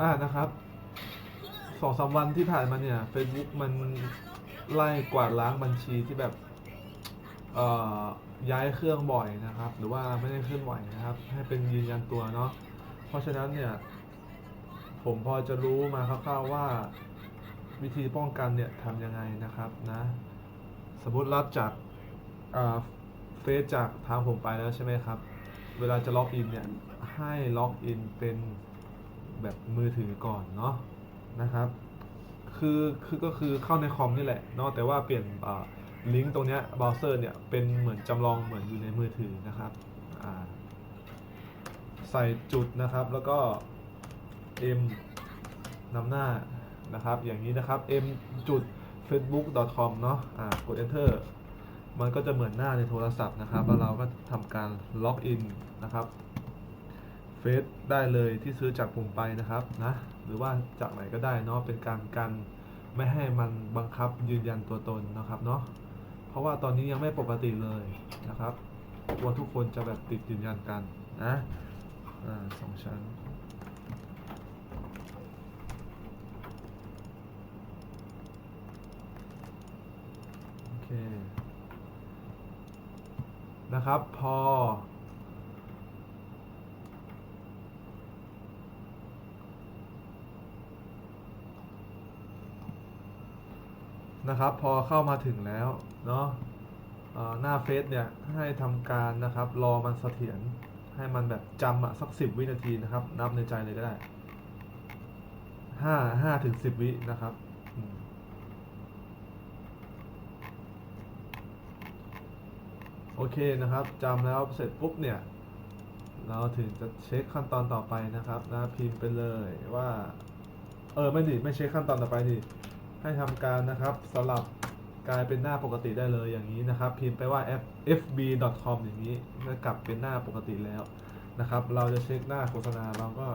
อ่านะครับสองสามวันที่ผ่านมาเนี่ย Facebook มันไล่กวาดล้างบัญชีที่แบบเอ่อย้ายเครื่องบ่อยนะครับ หรือว่าไม่ได้เคลื่อนไหวนะครับ ให้เป็นยืนยันตัวเนาะเพราะฉะนั้นเนี่ย ผมพอจะรู้มาคร่าวๆว่าวิธีป้องกันเนี่ยทำยังไงนะครับนะสมมติรับจากเฟซจากทางผมไปแล้วใช่ไหมครับ เวลาจะล็อกอินเนี่ยให้ล็อกอินเป็น แบบมือถือก่อนเนาะนะครับ คือคือก็คือเข้าในคอมนี่แหละเนาะแต่ว่าเปลี่ยนลิงก์ตรงเนี้ยเบราว์เซอร์เนี่ยเป็นเหมือนจำลองเหมือนอยู่ในมือถือนะครับใส่จุดนะครับแล้วก็ m นำหน้านะครับ อย่างนี้นะครับ m จุด facebook.com เนาะอ่ากด enter มันก็จะเหมือนหน้าในโทรศัพท์นะครับ แล้วเราก็ทำการล็อกอินนะครับ เฟซได้เลยที่ซื้อจากผมไปนะครับนะหรือว่าจากไหนก็ได้เนาะเป็นการกันไม่ให้มันบังคับยืนยันตัวตนนะครับเนาะเพราะว่าตอนนี้ยังไม่ปกติเลยนะครับกลัวทุกคนจะแบบติดยืนยันกันนะอ่าสองชั้นโอเคนะครับพอ นะครับ พอเข้ามาถึงแล้วเนาะหน้าเฟซเนี่ยให้ทำการนะครับ รอมันเสถียรให้มันแบบจำอะสักสิบวินาทีนะครับ นับในใจเลยก็ได้ห้าห้าถึงสิบวินะครับโอเคนะครับจำแล้วเสร็จปุ๊บเนี่ย เราถึงจะเช็คขั้นตอนต่อไปนะครับนะพิมพ์ไปเลยว่า เออไม่ดิไม่เช็คขั้นตอนต่อไปดิ ให้ทำการนะครับสลับกลายเป็นหน้าปกติได้เลยอย่างนี้นะครับ พิมพ์ไปว่า fb.com อย่างนี้ก็กลับเป็นหน้าปกติแล้วนะครับ เราจะเช็คหน้าโฆษณาเราก็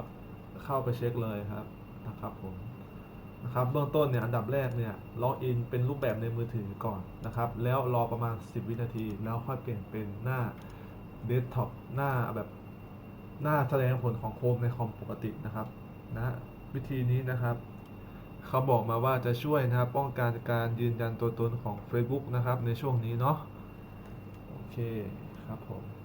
เข้าไปเช็คเลยครับนะครับผมนะครับเบื้องต้นเนี่ยอันดับแรกเนี่ยล็อกอินเป็นรูปแบบในมือถือก่อนนะครับ แล้วรอประมาณ 10 วินาที แล้วค่อยเปลี่ยนเป็นหน้าเดสก์ท็อปหน้าแบบหน้าแสดงผลของโคมในคอมปกตินะครับนะวิธีนี้นะครับ เขาบอกมาว่าจะช่วยนะครับ ป้องกันการยืนยันตัวตนของ Facebook นะครับ ในช่วงนี้เนาะโอเคครับผม